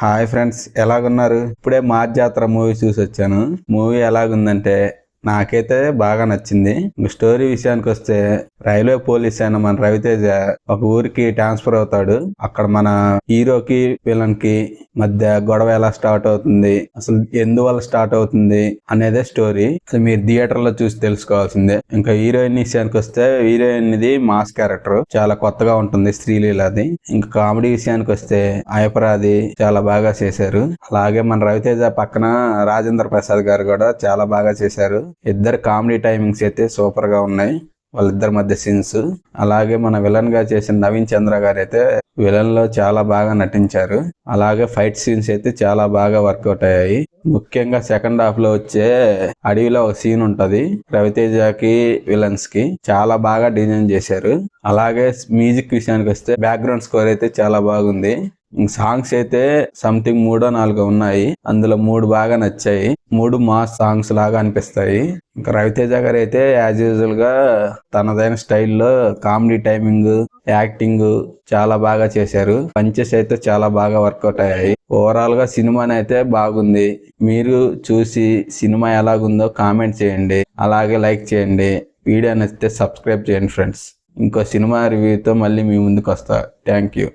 Hi friends ఎలాగున్నారు? ఇప్పుడే మార్జాతర movie చూసి వచ్చాను మూవీ ఎలాగుందంటే నాకైతే బాగా నచ్చింది. స్టోరీ విషయానికి వస్తే రైల్వే పోలీస్ అయిన మన రవితేజ ఒక ఊరికి ట్రాన్స్ఫర్ అవుతాడు. అక్కడ మన హీరోకి విలన్కి మధ్య గొడవ ఎలా స్టార్ట్ అవుతుంది అసలు ఎందువల్ల స్టార్ట్ అవుతుంది అనేదే స్టోరీ. అది మీరు థియేటర్లో చూసి తెలుసుకోవాల్సిందే. ఇంకా హీరోయిన్ విషయానికి వస్తే హీరోయిన్ ఇది మాస్ క్యారెక్టర్. చాలా కొత్తగా ఉంటుంది స్త్రీలీలాది. ఇంకా కామెడీ విషయానికి వస్తే అయపరాది చాలా బాగా చేశారు. అలాగే మన రవితేజ పక్కన రాజేంద్ర ప్రసాద్ గారు కూడా చాలా బాగా చేశారు. ఇద్దరు కామెడీ టైమింగ్స్ అయితే సూపర్గా ఉన్నాయి. వాళ్ళిద్దరి మధ్య సీన్స్. అలాగే మన విలన్గా చేసిన నవీన్ చంద్ర గారు అయితే విలన్లో చాలా బాగా నటించారు. అలాగే ఫైట్ సీన్స్ అయితే చాలా బాగా వర్కౌట్ అయ్యాయి. ముఖ్యంగా సెకండ్ హాఫ్లో వచ్చే అడవిలో ఒక సీన్ ఉంటది. రవితేజకి విలన్స్కి చాలా బాగా డిజైన్ చేశారు. అలాగే మ్యూజిక్ విషయానికి వస్తే బ్యాక్గ్రౌండ్ స్కోర్ అయితే చాలా బాగుంది. సాంగ్స్ అయితే సంథింగ్ మూడో నాలుగో ఉన్నాయి. అందులో మూడు బాగా నచ్చాయి. మూడు మాస్ సాంగ్స్ లాగా అనిపిస్తాయి. ఇంకా రవితేజ గారు అయితే యాజ్ యూజువల్గా తనదైన స్టైల్లో కామెడీ టైమింగ్ యాక్టింగ్ చాలా బాగా చేశారు. పంచెస్ అయితే చాలా బాగా వర్కౌట్ అయ్యాయి. ఓవరాల్గా సినిమాని అయితే బాగుంది. మీరు చూసి సినిమా ఎలాగుందో కామెంట్ చేయండి. అలాగే లైక్ చేయండి. వీడియో నచ్చితే సబ్స్క్రైబ్ చేయండి ఫ్రెండ్స్. ఇంకో సినిమా రివ్యూతో మళ్ళీ మీ ముందుకు వస్తా థ్యాంక్ యూ